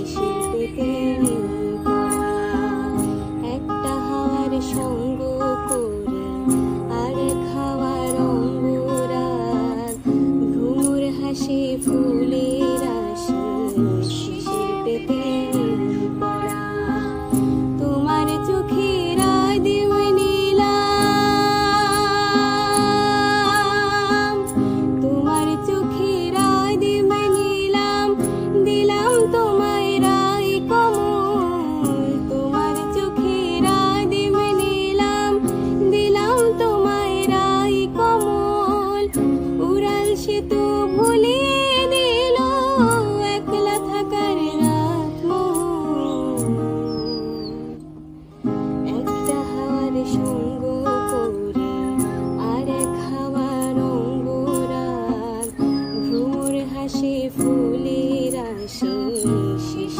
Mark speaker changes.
Speaker 1: এসেছে তেরি একটা হার সঙ্গ করে সে তো ভুলে দিল, একলা থাকার একটা হাওয়ার সঙ্গ করে, আর এক হাওয়ার অঙ্গরাগ। ভ্রমর হাসে ফুলের আসে শেষ